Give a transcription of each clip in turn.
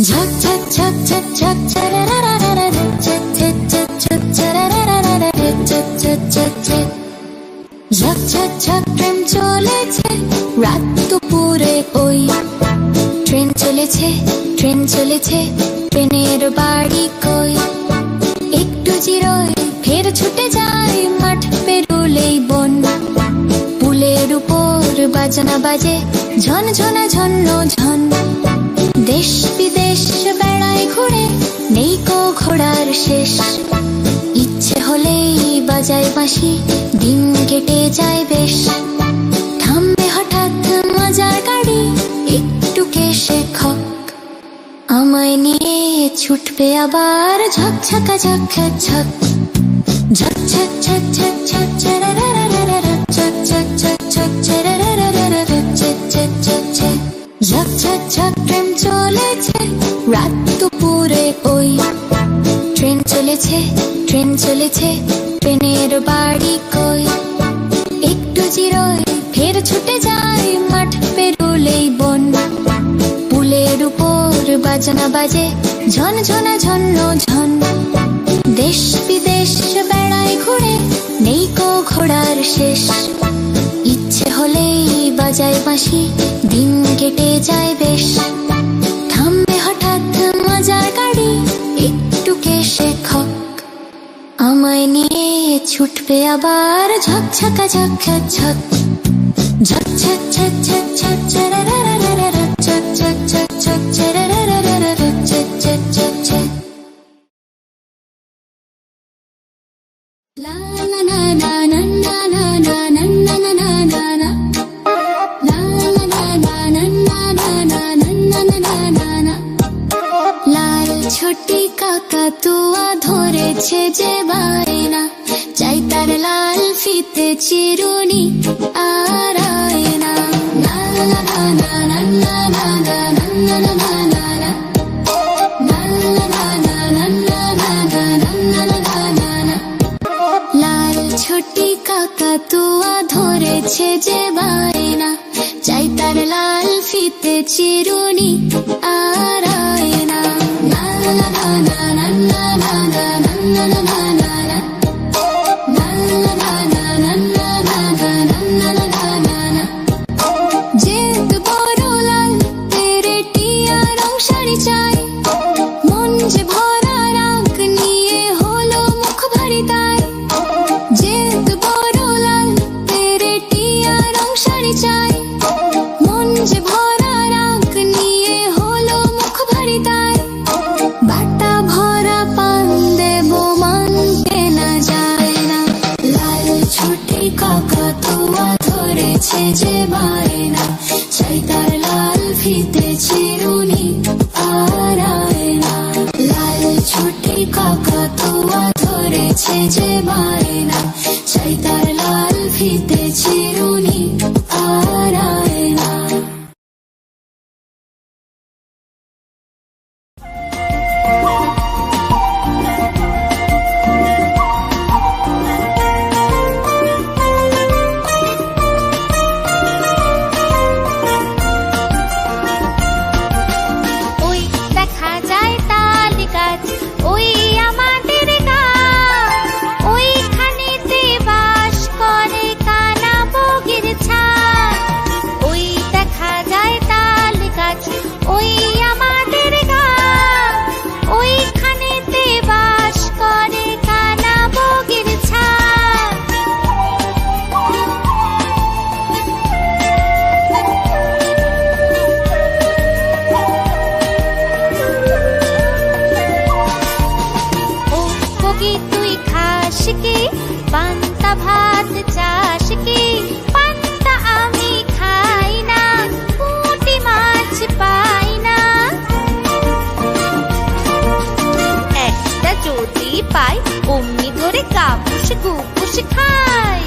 ঝক ঝক ঝক ঝক ঝক ঝক ঝক ঝক train চলেছে রাত দুপুরে ওই ট্রেন চলেছে ট্রেন চলেছে ট্রেনের বাড়ি কই একটু জিরোয় ফের ছুটে যায় মাঠ পেরুলেই বন পুলের উপর বাজনা বাজে ঝন ঝনা ঝন্ন ঝন দেশ বিদেশ বেড়ায় ঘুরে, নেই কো ঘোড়ার শেষ। ইচ্ছে হলেই বাজায় বাঁশি, দিন কেটে যায় বেশ। থামবে হঠাৎ মজার গাড়ি, একটু কেসে খক। আমায় নিয়ে ছুটবে আবার ঝক ঝকা ঝক ঝক ঝক ঝক বাজে ঝন ঝনা ঝন্ন ঝন দেশ বিদেশ বেড়ায় ঘুরে নেই কো ঘোড়ার শেষ ইচ্ছে হলেই বাজায় বাঁশি দিন কেটে যায় বেশ থামবে হঠাৎ মজার গাড়ি একটু কেসে খক আমায় নিয়ে ছুটবে আবার ঝক ঝকা ঝক ঝক ঝক ঝক ঝক ঝক ধরেছে যে বায়না চাই তার লাল ফিতে চিরুনি আর কাকা তুয়া ধরেছে যে বায়না চাই তার লাল ফিতে চিরুনি আর খাই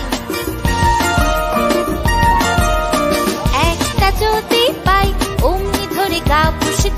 একটা যদি পাই অমনি ধরে গা পুষে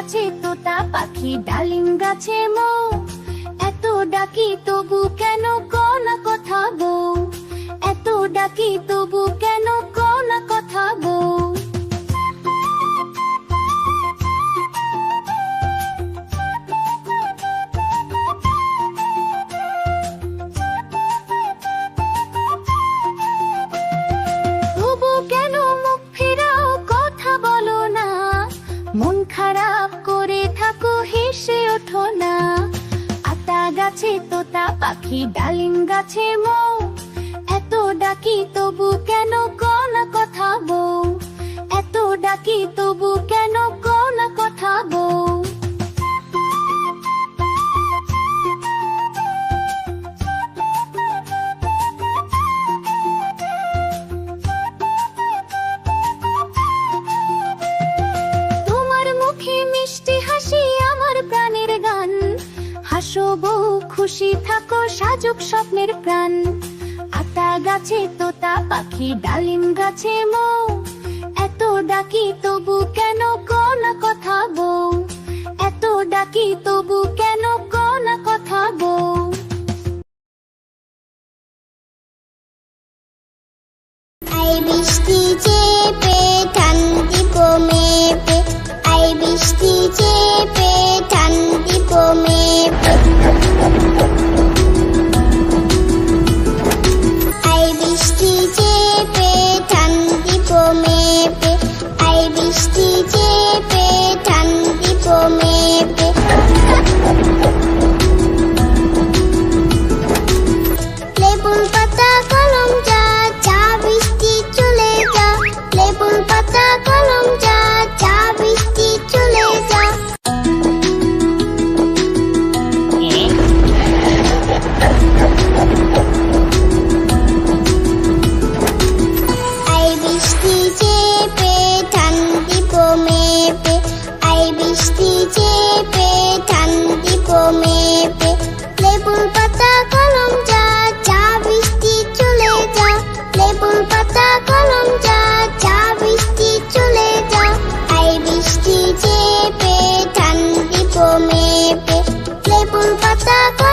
আছে তোতা পাখি, ডালিম গাছে মো। এত ডাকি তবু কেন কনা কথা বউ এত ডাকি তবু কেন সাজুক স্বপ্নের প্রাণ। আতা গাছে তোতা পাখি ডালিম গাছে মৌ। এত ডাকি তবু কেন 的光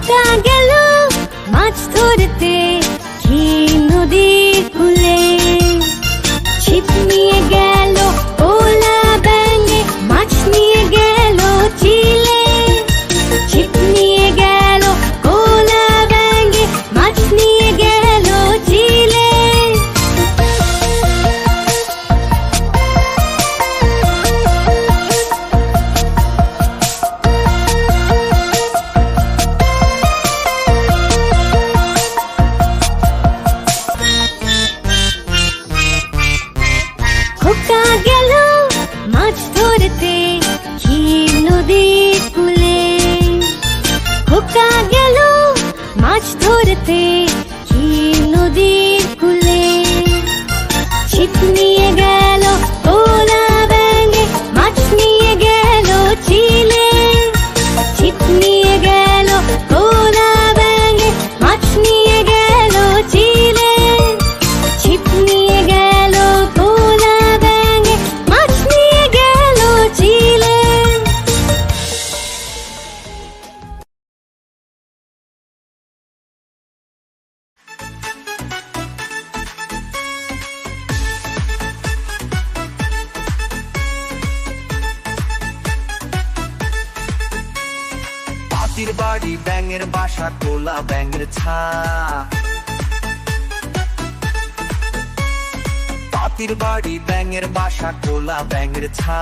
নৌকা গেল ধরতে। ছা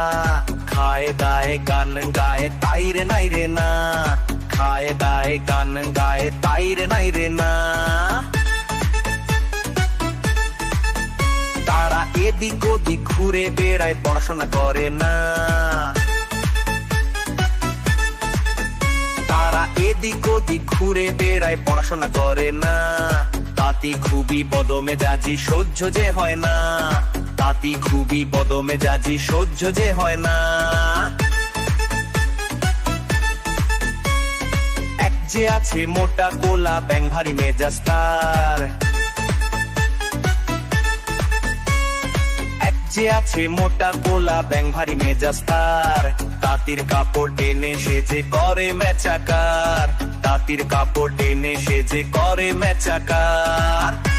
খায় দায় গান গায় তাই রে নাই রে না খায় দায় গান গায় তাই রে নাই রে না তারা এদিক ওদিক ঘুরে বেড়ায় পড়াশোনা করে না তারা এদিক ওদিক ঘুরে বেড়ায় পড়াশোনা করে না তাতে খুবই বদমে যাজি সহ্য যে হয় না তাঁতি খুবই বদমেজাজি, সহ্য যে হয় না। এক যে আছে মোটা কোলা ব্যাং ভারী মেজাজ তার যে আছে মোটা কোলা ব্যাং ভারী মেজাজ তার তাঁতির কাপড় টেনে সে যে করে মেচাকার। তাঁতির কাপড় টেনে সে যে করে মেচাকার।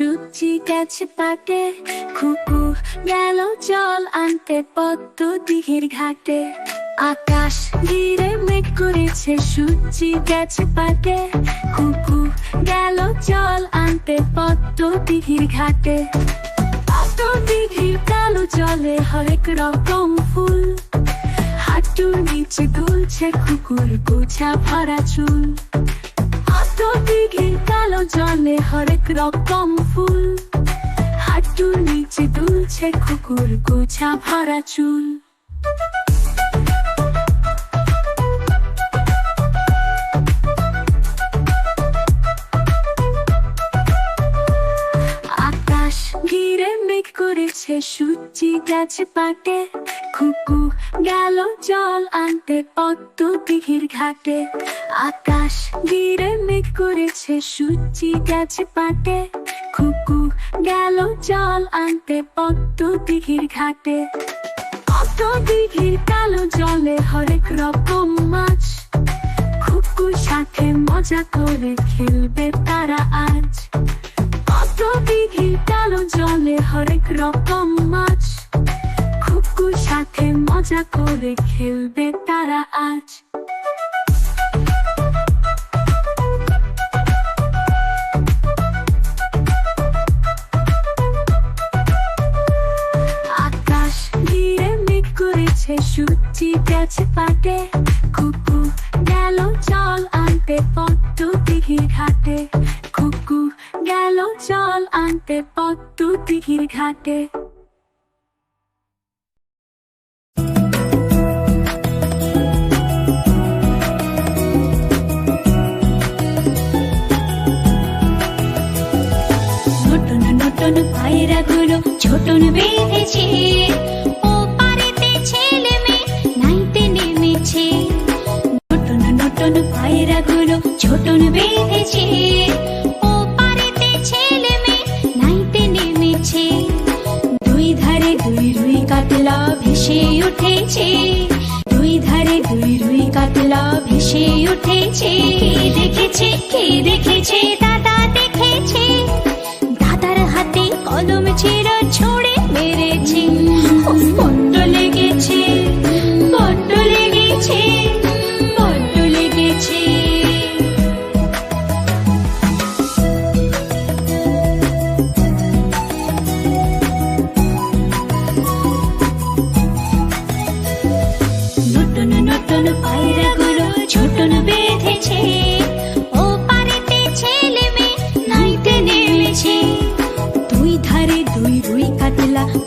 সূর্যি গেছে পাটে খুকু গেল জল আনতে পদ্ম দিঘির ঘাটে। আকাশ ঘিরে মেঘ করেছে সূর্যি গেছে পাটে খুকু গেল জল আনতে পদ্ম দিঘির ঘাটে। পদ্ম দিঘির কালো জলে হরেক রকম ফুল, হাঁটুর নিচে দুলছে কুকুর গোছা ভরা চুল। অত দিঘে কালো জলে হরেক রকম ফুল। হাঁটুর নিচে দুলছে কুকুর গোছা ভরা চুল। করেছে সূর্যি গেছে পাটে খুকু গেল জল আনতে পদ্ম দিঘির ঘাটে। আকাশ ঘিরে মেঘ করেছে সূর্যি গেছে পাটে খুকু গেল জল আনতে পদ্ম দিঘির ঘাটে। পদ্ম দিঘির কালো জলে হরেক রকম মাছ খুকুর সাথে মজা করে খেলবে তারা আজ। কত দিঘির হরেক রকম মাছ। খুকুর সাথে মজা করে খেলবে তারা আজ। আকাশ ঘিরে মেঘ করেছে, সূর্যি গেছে পাটে। কুকু গেল জল আনতে পদ্ম দিঘির ঘাটে। জল আনতে পদ্ম দিঘির ঘাটে। পায়রা গুলো ছোটন বেঁধেছে। ও পারেতে ছেলে মেয়ে নাইতে নেমেছে। নতুন নতুন পায়রা গুলো বেঁধেছে। উঠেছে। দুই ধারে দুই রুই কাতলা ভেসে উঠেছে। কে দেখেছে কে দেখেছে দাদা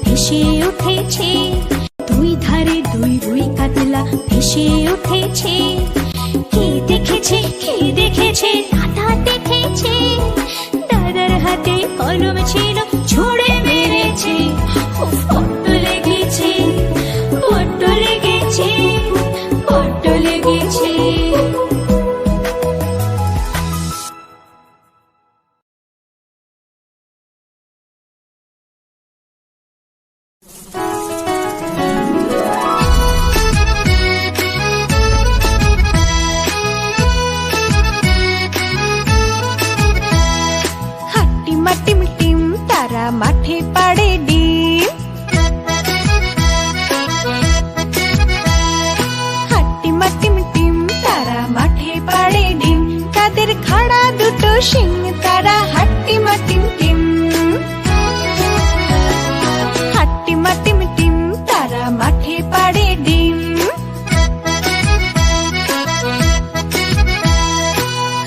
ভেসে উঠেছে। দুই ধারে দুই রুই কাতলা ভেসে উঠেছে। কে দেখেছে কে দেখেছে, দাদা দেখেছে। দাদার হাতে কলম ছিল সিং তারা হাট্টিমা টিম টিম? হাট্টিমা টিম টিম, তারা মাঠে পাড়ে ডিম।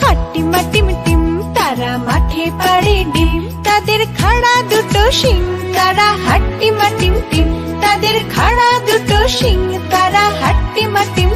হাট্টিমা টিম টিম, তারা মাঠে পাড়ে ডিম। তাদের খাড়া দুটো সিং তারা হাট্টিমা টিম টিম। তাদের খাড়া দুটো সিং তারা হাট্টিমা টিম